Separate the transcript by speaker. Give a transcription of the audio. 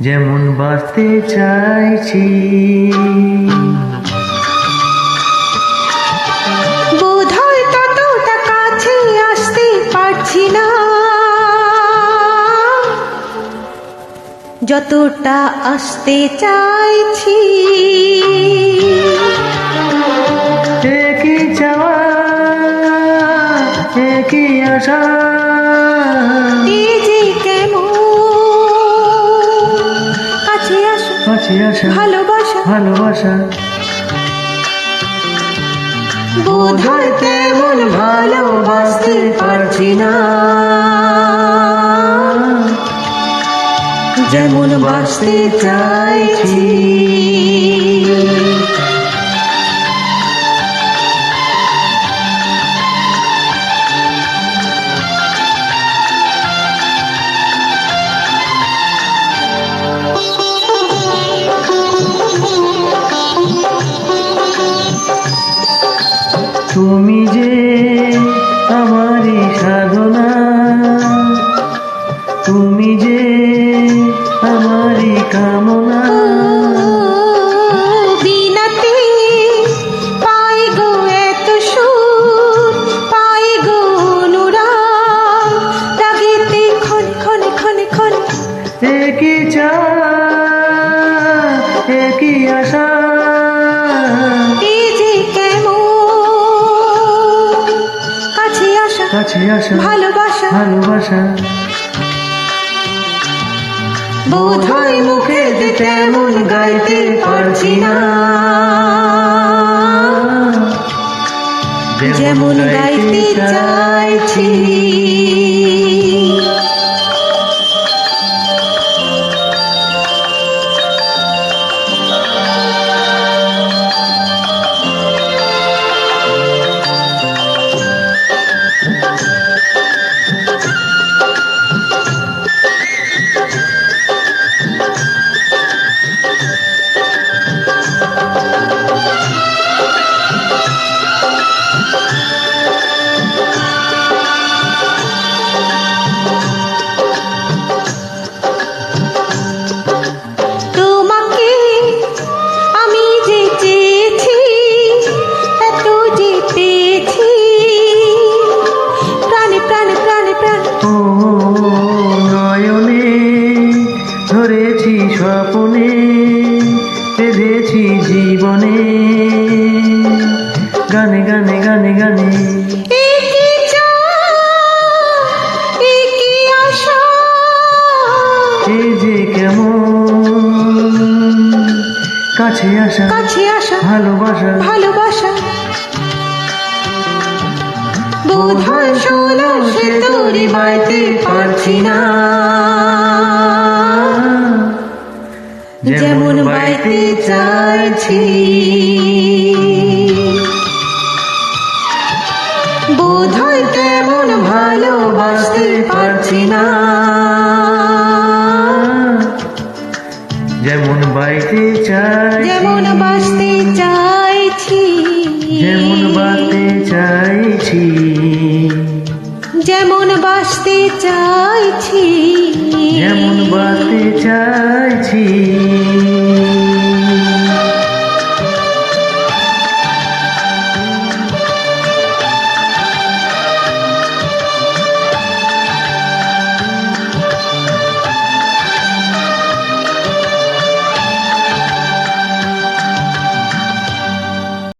Speaker 1: যেমন বাঁচতে চাইছি।
Speaker 2: বোধহয় ততটা কাছে আসতে পারছি না। যতটা আসতে চাইছি।
Speaker 1: একই আশা?
Speaker 2: কাছে আসো ভালোবাসা।
Speaker 1: ভালোবাসা।
Speaker 2: বোধহয় তেমন ভালোবাসতে পারছি না। যেমন বাসতে চাইছি।
Speaker 1: তুমি যে আমারই সাধনা তুমি যে আমারই কামনা।
Speaker 2: বিনাতে পাই গো এত কাছে আসা ভালোবাসা।
Speaker 1: ভালোবাসা।
Speaker 2: বোধহয় মুখে দিতে তেমন গাইতে পারছি না। যেমন গাইতে চাইছি।
Speaker 1: স্বপনে বেঁধেছি জীবনে। গানে গানে গানে গানে। এই যে কেমন। কাছে আসা
Speaker 2: কাছে আসা
Speaker 1: ভালোবাসা।
Speaker 2: ভালোবাসা। বোধহয় শোনো সে তোরে বাইতে পারছি না। যেমন বাইতে চাইছি। বোধহয় তেমন ভালোবাসতে পারছি না।
Speaker 1: যেমন বাইতে চাই
Speaker 2: যেমন বাসতে চাইছি।
Speaker 1: যেমন বাতে চাইছি।
Speaker 2: যেমন বাসতে চাইছি।
Speaker 1: যেমন বাতে চাইছি।